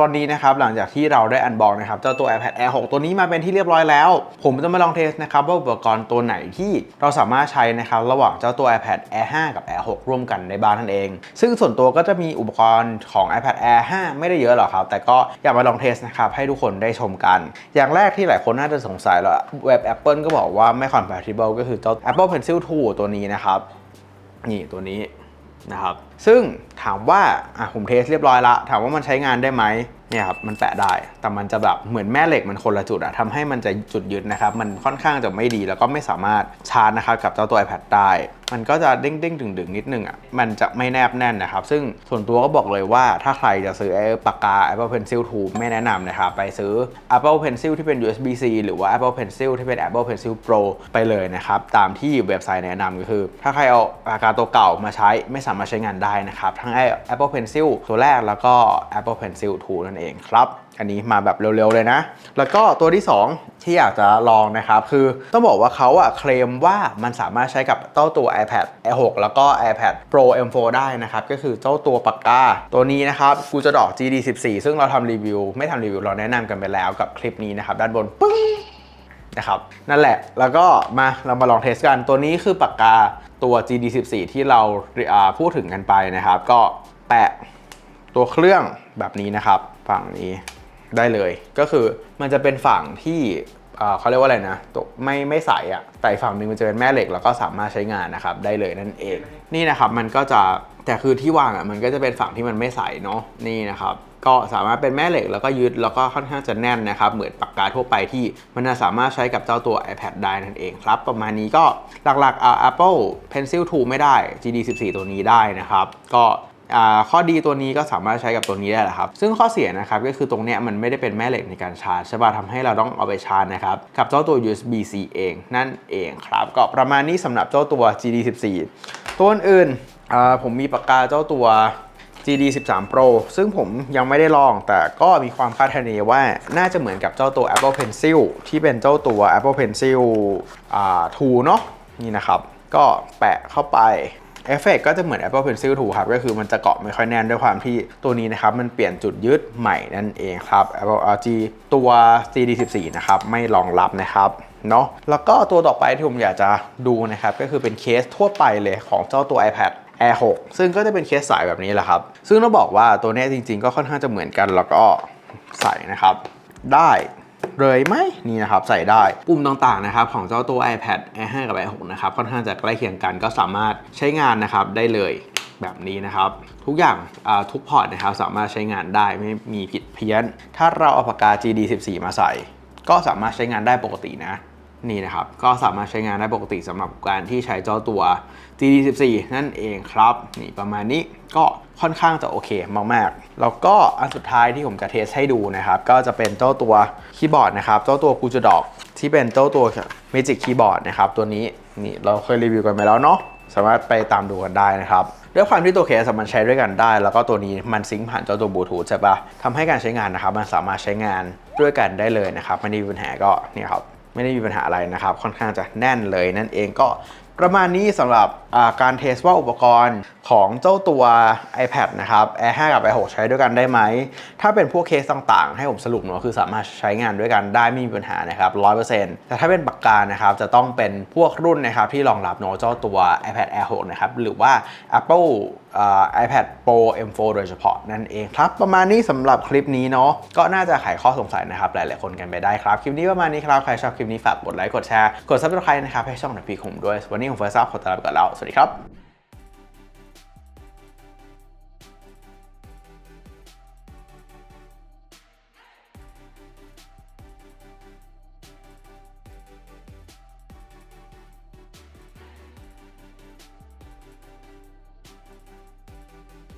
ตอนนี้นะครับหลังจากที่เราได้อันบอกนะครับเจ้าตัว iPad Air 6 ตัวนี้มาเป็นที่เรียบร้อยแล้ว ผมจะมาลองเทสนะครับว่าอุปกรณ์ตัวไหนที่เราสามารถใช้นะครับระหว่างเจ้าตัว iPad Air 5 กับ Air 6 ร่วมกันในบ้านนั่นเอง ซึ่งส่วนตัวก็จะมีอุปกรณ์ของ iPad Air 5 ไม่ได้เยอะหรอกครับ แต่ก็อยากมาลองเทสนะครับให้ทุกคนได้ชมกัน อย่างแรกที่หลายคนน่าจะสงสัยแล้วเว็บ Apple ก็บอกว่าไม่ compatible ก็คือเจ้า Apple Pencil 2 ตัวนี้นะครับนี่ตัวนี้ นะครับ ซึ่งถามว่าอะผมเทสเรียบร้อยละถามว่ามันใช้งานได้ไหมเนี่ยครับมันแปะได้ แต่มันจะแบบเหมือนแม่เหล็กมันคนละจุดอะทำให้มันจะจุดยึดนะครับ มันค่อนข้างจะไม่ดีแล้วก็ไม่สามารถชาร์จนะครับกับเจ้าตัว iPad ได้มันก็จะเด้งเด้งดึงดึงๆนิดนึงอะมันจะไม่แนบแน่นนะครับ ซึ่งส่วนตัวก็บอกเลยว่าถ้าใครจะซื้อไอ้ปากกา Apple Pencil 2 ไม่แนะนำนะครับ ไปซื้อ Apple Pencil ที่เป็น USB-C หรือว่า Apple Pencil ที่เป็น Apple Pencil Pro ไปเลยนะครับ ตามที่เว็บไซต์แนะนำก็คือ ถ้าใครเอาปากกาตัวเก่ามาใช้ไม่สามารถใช้งานได้นะครับ ทั้งไอ้ Apple Pencil ตัวแรกแล้วก็ Apple Pencil 2 นั่นเองครับ อันนี้มาแบบเร็วๆเลยนะ แล้วก็ตัวที่ 2 ที่อยากจะลองนะครับ คือต้องบอกว่าเขาอะเคลมว่ามันสามารถใช้กับเจ้าตัว iPad Air 6แล้วก็ iPad Pro M4 ได้นะครับ ก็คือเจ้าตัวปากกา ตัวนี้นะครับกูจะดอก GD14 ซึ่งเราทำรีวิว ไม่ทำรีวิวเราแนะนำกันไปแล้วกับคลิปนี้นะครับ ด้านบนปึ้งนะครับนั่นแหละแล้วก็มาเรามาลองเทสกันตัวนี้คือปากกาตัว GD14 ที่เราพูดถึงกันไปนะครับ ก็แปะตัวเครื่องแบบนี้นะครับ ฝั่งนี้ ได้เลย ก็คือมันจะเป็นฝั่งที่เขาเรียกว่าอะไรนะตัวไม่ไม่ใสอะ่ะแต่ฝั่งหนึ่งมันจะเป็นแม่เหล็กแล้วก็สามารถใช้งานนะครับได้เลยนั่นเอง นี่นะครับมันก็จะแต่คือที่วางอะ่ะมันก็จะเป็นฝั่งที่มันไม่ใสเนาะนี่นะครับก็สามารถเป็นแม่เหล็กแล้วก็ยึดแล้วก็ค่อนข้างจะแน่นนะครับเหมือนปากกาทั่วไปที่มันสามารถใช้กับเจ้าตัว iPad ได้นั่นเองครับ ประมาณนี้ก็หลักๆอ่า Apple Pencil 2 ไม่ได้ GD14 ตัวนี้ได้นะครับ ก็ ข้อดีตัวนี้ก็สามารถใช้กับตัวนี้ได้แหละครับ ซึ่งข้อเสียนะครับก็คือตรงเนี้ยมันไม่ได้เป็นแม่เหล็กในการชาร์จใช่ป่ะทำให้เราต้องเอาไปชาร์จนะครับกับเจ้าตัว USB-C เองนั่นเองครับ ก็ประมาณนี้สำหรับเจ้าตัว GD14 ตัวอื่นผมมีปากกาเจ้าตัว GD 13 Pro ซึ่งผมยังไม่ได้ลอง แต่ก็มีความคาดคะเนว่าน่าจะเหมือนกับเจ้าตัว Apple Pencil ที่เป็นเจ้าตัว Apple Pencil 2 เนาะนี่นะครับ ก็แปะเข้าไป เอฟเฟกก็จะเหมือน Apple Pencil 2ครับก็คือมันจะเกาะไม่ค่อยแน่นด้วยความที่ตัวนี้นะครับมันเปลี่ยนจุดยึดใหม่นั่นเองครับ Apple RG ตัว GD 14 นะครับไม่รองรับนะครับเนาะแล้วก็ตัวต่อไปที่ผมอยากจะดูนะครับก็คือเป็นเคสทั่วไปเลยของเจ้าตัว iPad Air 6 ซึ่งก็จะเป็นเคสสายแบบนี้แหละครับ ซึ่งต้องบอกว่าตัวนี้จริงๆ ก็ค่อนข้างจะเหมือนกันแล้วก็ใส่นะครับ ได้ เลยไหมนี่นะครับใส่ได้ปุ่มต่างๆนะครับของเจ้าตัว iPad Air 5 กับ Air 6นะครับค่อนข้างจะใกล้เคียงกันก็สามารถใช้งานนะครับได้เลยแบบนี้นะครับ ทุกอย่างทุกพอร์ตนะครับสามารถใช้งานได้ไม่มีผิดเพี้ยน ถ้าเราเอาปากกา GD 14 มาใส่ ก็สามารถใช้งานได้ปกตินะ นี่นะครับ ก็สามารถใช้งานได้ปกติสำหรับการที่ใช้เจ้าตัว GD14 นั่นเองครับ นี่ประมาณนี้ก็ค่อนข้างจะโอเคมากๆ แล้วก็อันสุดท้ายที่ผมจะเทสให้ดูนะครับ ก็จะเป็นเจ้าตัวคีย์บอร์ดนะครับ เจ้าตัวกูจดอกที่เป็นเจ้าตัว Magic Keyboard นะครับ ตัวนี้นี่เราเคยรีวิวกันไปแล้วเนาะสามารถไปตามดูกันได้นะครับด้วยความที่ตัวเคสมันใช้ด้วยกันได้ แล้วก็ตัวนี้มันซิงค์ผ่านเจ้าตัวบลูทูธใช่ปะทำให้การใช้งานนะครับ มันสามารถใช้งานด้วยกันได้เลยนะครับไม่มีปัญหาก็เนี่ยครับ ไม่ได้มีปัญหาอะไรนะครับ ค่อนข้างจะแน่นเลยนั่นเองก็ประมาณนี้สำหรับ การเทสว่าอุปกรณ์ของเจ้าตัว iPad นะครับ Air 5 กับ Air 6 ใช้ด้วยกันได้ไหม ถ้าเป็นพวกเคสต่างๆ ให้ผมสรุปเนาะคือสามารถใช้งานด้วยกันได้ไม่มีปัญหานะครับ 100%แต่ถ้าเป็นปากกานะครับ จะต้องเป็นพวกรุ่นนะครับที่รองรับเนาะเจ้าตัว iPad Air 6 นะครับ หรือว่า Apple iPad Pro M4 โดยเฉพาะนั่นเองครับ ประมาณนี้สำหรับคลิปนี้เนาะก็น่าจะไขข้อสงสัยนะครับ หลายๆคนกันไปได้ครับ คลิปนี้ประมาณนี้ครับ ใครชอบคลิปนี้ฝากกดไลค์กดแชร์กด subscribe นะครับให้ช่องหนักพีผมด้วยวันนี้ผมเฟิร์สซับขอตัวลาไปก่อนแล้ววัสดีครับ